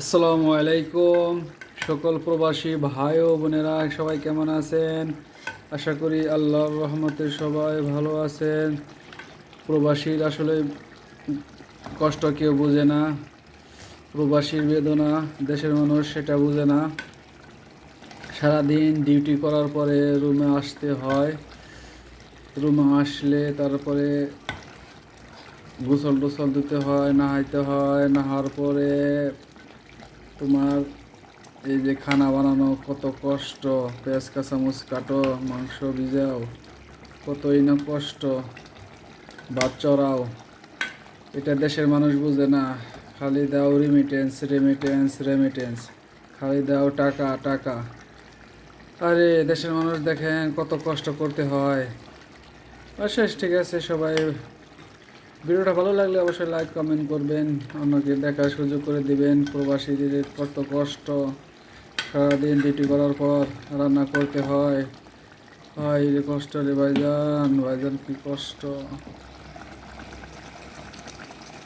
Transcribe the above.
আসসালামু আলাইকুম, সকল প্রবাসী ভাই ও বোনেরা, সবাই কেমন আছেন? আশা করি আল্লাহর রহমতে সবাই ভালো আছেন। প্রবাসীর আসলে কষ্ট কেউ বোঝে না, প্রবাসীর বেদনা দেশের মানুষ সেটা বোঝে না। সারাদিন ডিউটি করার পরে রুমে আসতে হয়। রুমে আসলে তারপরে গোসল টোসল দিতে হয়, নাহাইতে হয়, নাহার পরে তোমার এই যে খানা বানানো, কত কষ্ট, পেঁয়াজ কাঁচামচ কাটো, মাংস ভিজাও, কতই না কষ্ট, ভাত চড়াও। এটা দেশের মানুষ বুঝে না। খালি দাও রিমিটেন্স রেমিটেন্স রেমিটেন্স খালি দাও টাকা টাকা। আরে, দেশের মানুষ দেখেন কত কষ্ট করতে হয়। শেষ, ঠিক আছে, সবাই ভিডিওটা ভালো লাগলে অবশ্যই লাইক কমেন্ট করবেন অন্যকে দেখার সুযোগ করে দিবেন, প্রবাসীদের কত কষ্ট সারাদিন ডিউটি করার পর রান্না করতে হয়। হয় রে কষ্ট রে ভাইজান ভাইজান কি কষ্ট।